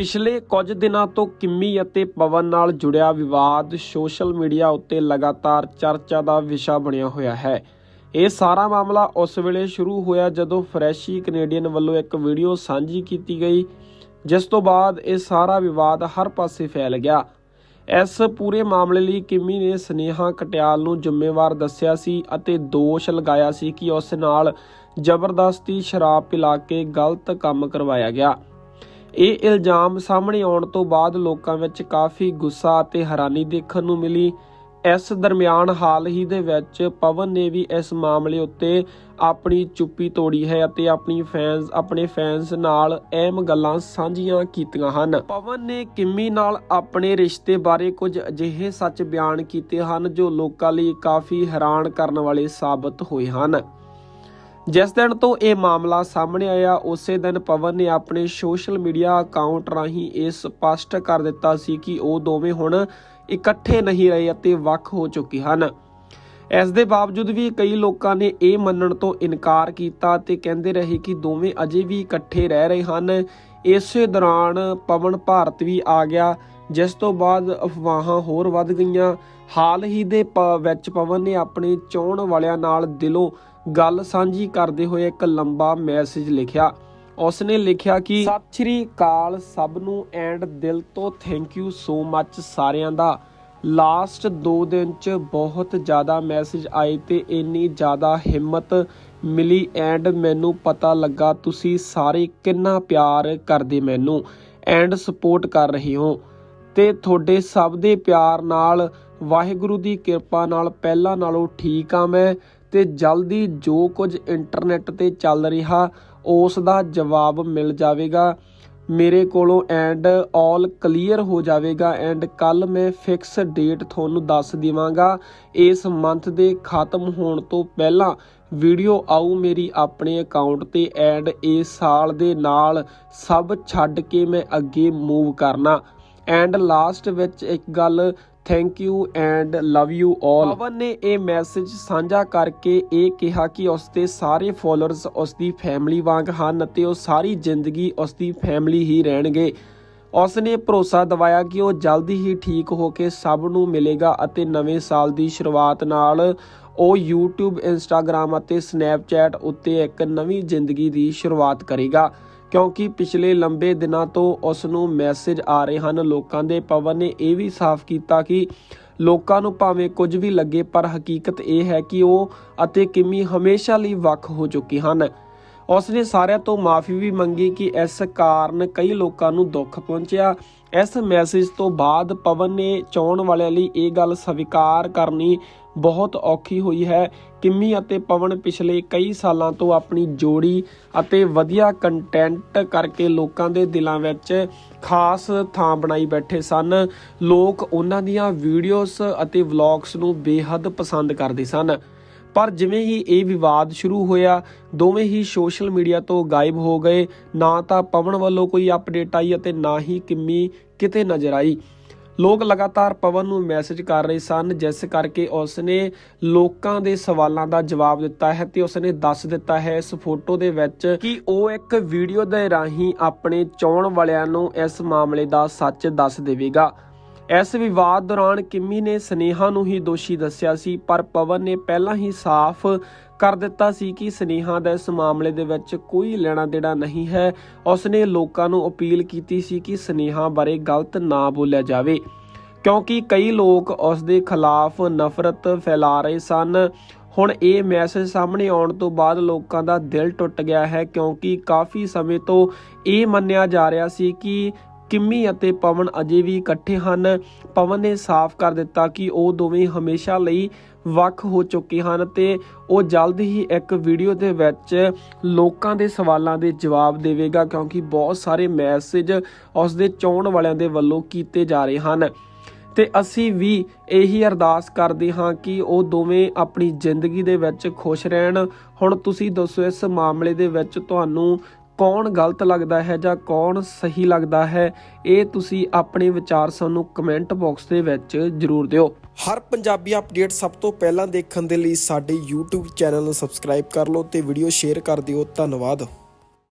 ਪਿਛਲੇ ਕੁਝ ਦਿਨਾਂ ਤੋਂ ਕਿੰਮੀ ਅਤੇ ਪਵਨ ਨਾਲ ਜੁੜਿਆ ਵਿਵਾਦ ਸੋਸ਼ਲ ਮੀਡੀਆ ਉੱਤੇ ਲਗਾਤਾਰ ਚਰਚਾ ਦਾ ਵਿਸ਼ਾ ਬਣਿਆ ਹੋਇਆ ਹੈ। ਇਹ ਸਾਰਾ ਮਾਮਲਾ ਉਸ ਵੇਲੇ ਸ਼ੁਰੂ ਹੋਇਆ ਜਦੋਂ ਫਰੈਸ਼ੀ ਕੈਨੇਡੀਅਨ ਵੱਲੋਂ ਇੱਕ ਵੀਡੀਓ ਸਾਂਝੀ ਕੀਤੀ ਗਈ, ਜਿਸ ਤੋਂ ਬਾਅਦ ਇਹ ਸਾਰਾ ਵਿਵਾਦ ਹਰ ਪਾਸੇ ਫੈਲ ਗਿਆ। ਇਸ ਪੂਰੇ ਮਾਮਲੇ ਲਈ ਕਿਮੀ ਨੇ ਸਨੇਹਾ ਕਟਿਆਲ ਨੂੰ ਜ਼ਿੰਮੇਵਾਰ ਦੱਸਿਆ ਸੀ ਅਤੇ ਦੋਸ਼ ਲਗਾਇਆ ਸੀ ਕਿ ਉਸ ਨਾਲ ਜ਼ਬਰਦਸਤੀ ਸ਼ਰਾਬ ਪਿਲਾ ਕੇ ਗਲਤ ਕੰਮ ਕਰਵਾਇਆ ਗਿਆ। ਇਹ ਇਲਜ਼ਾਮ ਸਾਹਮਣੇ ਆਉਣ ਤੋਂ ਬਾਅਦ ਲੋਕਾਂ ਵਿੱਚ ਕਾਫੀ ਗੁੱਸਾ ਅਤੇ ਹੈਰਾਨੀ ਦੇਖਣ ਨੂੰ ਮਿਲੀ। ਇਸ ਦਰਮਿਆਨ ਹਾਲ ਹੀ ਦੇ ਵਿੱਚ ਪਵਨ ਨੇ ਵੀ ਇਸ ਮਾਮਲੇ ਉੱਤੇ ਆਪਣੀ ਚੁੱਪੀ ਤੋੜੀ ਹੈ ਅਤੇ ਆਪਣੀ ਫੈਨਸ ਆਪਣੇ ਫੈਨਸ ਨਾਲ ਅਹਿਮ ਗੱਲਾਂ ਸਾਂਝੀਆਂ ਕੀਤੀਆਂ ਹਨ। ਪਵਨ ਨੇ ਕਿੰਮੀ ਨਾਲ ਆਪਣੇ ਰਿਸ਼ਤੇ ਬਾਰੇ ਕੁਝ ਅਜਿਹੇ ਸੱਚ ਬਿਆਨ ਕੀਤੇ ਹਨ ਜੋ ਲੋਕਾਂ ਲਈ ਕਾਫੀ ਹੈਰਾਨ ਕਰਨ ਵਾਲੇ ਸਾਬਤ ਹੋਏ ਹਨ। ਜਿਸ ਦਿਨ ਤੋਂ ਇਹ ਮਾਮਲਾ ਸਾਹਮਣੇ ਆਇਆ, ਉਸੇ ਦਿਨ ਪਵਨ ਨੇ ਆਪਣੇ ਸੋਸ਼ਲ ਮੀਡੀਆ ਅਕਾਊਂਟ ਰਾਹੀਂ ਇਹ ਸਪਸ਼ਟ ਕਰ ਦਿੱਤਾ ਸੀ ਕਿ ਉਹ ਦੋਵੇਂ ਹੁਣ ਇਕੱਠੇ ਨਹੀਂ ਰਹੇ ਅਤੇ ਵੱਖ ਹੋ ਚੁੱਕੇ ਹਨ। ਇਸ ਦੇ ਬਾਵਜੂਦ ਵੀ ਕਈ ਲੋਕਾਂ ਨੇ ਇਹ ਮੰਨਣ ਤੋਂ ਇਨਕਾਰ ਕੀਤਾ ਤੇ ਕਹਿੰਦੇ ਰਹੇ ਕਿ ਦੋਵੇਂ ਅਜੇ ਵੀ ਇਕੱਠੇ ਰਹਿ ਰਹੇ ਹਨ। ਇਸੇ ਦੌਰਾਨ ਪਵਨ ਭਾਰਤ ਵੀ ਆ ਗਿਆ, ਜਿਸ ਤੋਂ ਬਾਅਦ ਅਫਵਾਹਾਂ ਹੋਰ ਵੱਧ ਗਈਆਂ। ਹਾਲ ਹੀ ਦੇ ਪ- ਵਿੱਚ ਪਵਨ ਨੇ ਆਪਣੇ ਚਾਹਣ ਵਾਲਿਆਂ ਨਾਲ ਦਿਲੋਂ ਗੱਲ ਸਾਂਝੀ ਕਰਦੇ ਹੋਏ ਇੱਕ ਲੰਬਾ ਮੈਸੇਜ ਲਿਖਿਆ। ਉਸਨੇ ਲਿਖਿਆ ਕਿ, ਸਤਿ ਸ਼੍ਰੀ ਅਕਾਲ, ਸਭ ਨੂੰ ਐਂਡ ਦਿਲ ਤੋਂ ਥੈਂਕ ਯੂ ਸੋ ਮੱਚ ਸਾਰਿਆਂ ਦਾ। ਲਾਸਟ 2 ਦਿਨ ਚ ਬਹੁਤ ਜ਼ਿਆਦਾ ਮੈਸੇਜ ਆਏ ਤੇ ਇੰਨੀ ਜ਼ਿਆਦਾ ਹਿੰਮਤ ਮਿਲੀ ਐਂਡ ਮੈਨੂੰ ਪਤਾ ਲੱਗਾ ਤੁਸੀਂ ਸਾਰੇ ਕਿੰਨਾ ਪਿਆਰ ਕਰਦੇ ਮੈਨੂੰ ਐਂਡ ਸਪੋਰਟ ਕਰ ਰਹੇ ਹੋ। ਤੇ ਤੁਹਾਡੇ ਸਭ ਦੇ ਪਿਆਰ ਨਾਲ, ਵਾਹਿਗੁਰੂ ਦੀ ਕਿਰਪਾ ਨਾਲ, ਪਹਿਲਾਂ ਨਾਲੋਂ ਠੀਕ ਆ ਮੈਂ। ਤੇ ਜਲਦੀ ਜੋ ਕੁਝ ਇੰਟਰਨੈਟ ਤੇ ਚੱਲ ਰਿਹਾ, ਉਸ ਦਾ ਜਵਾਬ ਮਿਲ ਜਾਵੇਗਾ। ਮੇਰੇ ਕੋਲੋਂ ਐਂਡ ਆਲ ਕਲੀਅਰ ਹੋ ਜਾਵੇਗਾ ਐਂਡ ਕੱਲ ਮੈਂ ਫਿਕਸ ਡੇਟ ਤੁਹਾਨੂੰ ਦੱਸ ਦੇਵਾਂਗਾ। ਇਸ ਮੰਥ ਦੇ ਖਤਮ ਹੋਣ ਤੋਂ ਪਹਿਲਾਂ ਵੀਡੀਓ ਆਊ ਮੇਰੀ ਆਪਣੇ ਅਕਾਊਂਟ ਤੇ ਐਂਡ ਇਸ ਸਾਲ ਦੇ ਨਾਲ ਸਭ ਛੱਡ ਕੇ ਮੈਂ ਅੱਗੇ ਮੂਵ ਕਰਨਾ। ਐਂਡ ਲਾਸਟ ਵਿੱਚ ਇੱਕ ਗੱਲ thank you and love you all Pavan ਨੇ ਇਹ ਮੈਸੇਜ ਸਾਂਝਾ ਕਰਕੇ ਇਹ ਕਿਹਾ ਕਿ ਉਸ ਦੇ ਸਾਰੇ ਫਾਲੋਅਰਸ ਉਸ ਦੀ ਫੈਮਿਲੀ ਵਾਂਗ ਹਨ ਅਤੇ ਉਹ ਸਾਰੀ ਜ਼ਿੰਦਗੀ ਉਸ ਦੀ ਫੈਮਿਲੀ ਹੀ ਰਹਿਣਗੇ। ਉਸ ਨੇ ਭਰੋਸਾ ਦਿਵਾਇਆ ਕਿ ਉਹ ਜਲਦੀ ਹੀ ਠੀਕ ਹੋ ਕੇ ਸਭ ਨੂੰ ਮਿਲੇਗਾ ਅਤੇ ਨਵੇਂ ਸਾਲ ਦੀ ਸ਼ੁਰੂਆਤ ਨਾਲ ਉਹ YouTube, Instagram ਅਤੇ Snapchat ਉੱਤੇ ਇੱਕ ਨਵੀਂ ਜ਼ਿੰਦਗੀ ਦੀ ਸ਼ੁਰੂਆਤ ਕਰੇਗਾ। ਕਿਉਂਕਿ ਪਿਛਲੇ ਲੰਬੇ ਦਿਨਾਂ ਤੋਂ ਉਸ ਨੂੰ ਮੈਸੇਜ ਆ ਰਹੇ ਹਨ। ਲੋਕਾਂ ਦੇ ਪਵਨ ਨੇ ਇਹ ਵੀ ਸਾਫ਼ ਕੀਤਾ ਕਿ ਲੋਕਾਂ ਨੂੰ ਭਾਵੇਂ ਕੁਝ ਵੀ ਲੱਗੇ, ਪਰ ਹਕੀਕਤ ਇਹ ਹੈ ਕਿ ਉਹ ਅਤੇ ਕਿਮੀ ਹਮੇਸ਼ਾ ਲਈ ਵੱਖ ਹੋ ਚੁੱਕੇ ਹਨ। ਉਸ ਨੇ ਸਾਰਿਆਂ ਤੋਂ ਮਾਫੀ ਵੀ ਮੰਗੀ ਕਿ ਇਸ ਕਾਰਨ ਕਈ ਲੋਕਾਂ ਨੂੰ ਦੁੱਖ ਪਹੁੰਚਿਆ। ਇਸ ਮੈਸੇਜ ਤੋਂ ਬਾਅਦ ਪਵਨ ਨੇ ਚਾਹਣ ਵਾਲਿਆਂ ਲਈ ਇਹ ਗੱਲ ਸਵੀਕਾਰ ਕਰਨੀ ਬਹੁਤ ਔਖੀ ਹੋਈ ਹੈ। ਕਿੰਮੀ ਅਤੇ ਪਵਨ ਪਿਛਲੇ ਕਈ ਸਾਲਾਂ ਤੋਂ ਆਪਣੀ ਜੋੜੀ ਅਤੇ ਵਧੀਆ ਕੰਟੈਂਟ ਕਰਕੇ ਲੋਕਾਂ ਦੇ ਦਿਲਾਂ ਵਿੱਚ ਖਾਸ ਥਾਂ ਬਣਾਈ ਬੈਠੇ ਸਨ। ਲੋਕ ਉਹਨਾਂ ਦੀਆਂ ਵੀਡੀਓਜ਼ ਅਤੇ ਵਲੌਗਸ ਨੂੰ ਬੇਹੱਦ ਪਸੰਦ ਕਰਦੇ ਸਨ। ਪਰ ਜਿਵੇਂ ਹੀ ਇਹ ਵਿਵਾਦ ਸ਼ੁਰੂ ਹੋਇਆ, ਦੋਵੇਂ ਹੀ ਸੋਸ਼ਲ ਮੀਡੀਆ ਤੋਂ ਗਾਇਬ ਹੋ ਗਏ। ਨਾ ਤਾਂ ਪਵਨ ਵੱਲੋਂ ਕੋਈ ਅਪਡੇਟ ਆਈ ਅਤੇ ਨਾ ਹੀ ਕਿੰਮੀ ਕਿਤੇ ਨਜ਼ਰ ਆਈ। ਲੋਕ ਲਗਾਤਾਰ ਪਵਨ ਨੂੰ ਮੈਸੇਜ ਕਰ ਰਹੇ ਸਨ, ਜਿਸ ਕਰਕੇ ਉਸਨੇ ਲੋਕਾਂ ਦੇ ਸਵਾਲਾਂ ਦਾ ਜਵਾਬ ਦਿੱਤਾ ਹੈ ਤੇ ਉਸਨੇ ਦੱਸ ਦਿੱਤਾ ਹੈ ਇਸ ਫੋਟੋ ਦੇ ਵਿੱਚ ਕਿ ਉਹ ਇੱਕ ਵੀਡੀਓ ਦੇ ਰਾਹੀਂ ਆਪਣੇ ਚਾਹਣ ਵਾਲਿਆਂ ਨੂੰ ਇਸ ਮਾਮਲੇ ਦਾ ਸੱਚ ਦੱਸ ਦੇਵੇਗਾ। ਇਸ ਵਿਵਾਦ ਦੌਰਾਨ ਕਿੰਮੀ ਨੇ ਸਨੇਹਾ ਨੂੰ ਹੀ ਦੋਸ਼ੀ ਦੱਸਿਆ ਸੀ, ਪਰ ਪਵਨ ਨੇ ਪਹਿਲਾਂ ਹੀ ਸਾਫ਼ ਕਰ ਦਿੱਤਾ ਸੀ ਕਿ ਸਨੇਹਾ ਦਾ ਇਸ ਮਾਮਲੇ ਦੇ ਵਿੱਚ ਕੋਈ ਲੈਣਾ ਦੇਣਾ ਨਹੀਂ ਹੈ। ਉਸਨੇ ਲੋਕਾਂ ਨੂੰ ਅਪੀਲ ਕੀਤੀ ਸੀ ਕਿ ਸਨੇਹਾ ਬਾਰੇ ਗਲਤ ਨਾ ਬੋਲਿਆ ਜਾਵੇ, ਕਿਉਂਕਿ ਕਈ ਲੋਕ ਉਸ ਦੇ ਖਿਲਾਫ ਨਫ਼ਰਤ ਫੈਲਾ ਰਹੇ ਸਨ। ਹੁਣ ਇਹ ਮੈਸੇਜ ਸਾਹਮਣੇ ਆਉਣ ਤੋਂ ਬਾਅਦ ਲੋਕਾਂ ਦਾ ਦਿਲ ਟੁੱਟ ਗਿਆ ਹੈ, ਕਿਉਂਕਿ ਕਾਫੀ ਸਮੇਂ ਤੋਂ ਇਹ ਮੰਨਿਆ ਜਾ ਰਿਹਾ ਸੀ ਕਿ ਕਿੰਮੀ ਅਤੇ ਪਵਨ ਅਜੇ ਵੀ ਇਕੱਠੇ ਹਨ। ਪਵਨ ਨੇ ਸਾਫ਼ ਕਰ ਦਿੱਤਾ ਕਿ ਉਹ ਦੋਵੇਂ ਹਮੇਸ਼ਾ ਲਈ ਵੱਖ ਹੋ ਚੁੱਕੇ ਹਨ ਤੇ ਉਹ ਜਲਦ ਹੀ ਇੱਕ ਵੀਡੀਓ ਦੇ ਵਿੱਚ ਲੋਕਾਂ ਦੇ ਸਵਾਲਾਂ ਦੇ ਜਵਾਬ ਦੇਵੇਗਾ ਕਿਉਂਕਿ ਬਹੁਤ ਸਾਰੇ ਮੈਸੇਜ ਉਸ ਦੇ ਚਾਹਣ ਵਾਲਿਆਂ ਦੇ ਵੱਲੋਂ ਕੀਤੇ ਜਾ ਰਹੇ ਹਨ। ਤੇ ਅਸੀਂ ਵੀ ਇਹੀ ਅਰਦਾਸ ਕਰਦੇ ਹਾਂ ਕਿ ਉਹ ਦੋਵੇਂ ਆਪਣੀ ਜ਼ਿੰਦਗੀ ਦੇ ਵਿੱਚ ਖੁਸ਼ ਰਹਿਣ। ਹੁਣ ਤੁਸੀਂ ਦੱਸੋ, ਇਸ ਮਾਮਲੇ ਦੇ ਵਿੱਚ ਤੁਹਾਨੂੰ ਕੌਣ ਗਲਤ ਲੱਗਦਾ ਹੈ ਜਾਂ ਕੌਣ ਸਹੀ ਲੱਗਦਾ ਹੈ, ਇਹ ਤੁਸੀਂ ਆਪਣੇ ਵਿਚਾਰ ਸਾਨੂੰ ਕਮੈਂਟ ਬਾਕਸ ਦੇ ਵਿੱਚ ਜਰੂਰ ਦਿਓ। ਹਰ ਪੰਜਾਬੀ ਅਪਡੇਟ ਸਭ ਤੋਂ ਪਹਿਲਾਂ ਦੇਖਣ ਦੇ ਲਈ ਸਾਡੇ YouTube ਚੈਨਲ ਨੂੰ ਸਬਸਕ੍ਰਾਈਬ ਕਰ ਲਓ ਤੇ ਵੀਡੀਓ ਸ਼ੇਅਰ ਕਰ ਦਿਓ। ਧੰਨਵਾਦ।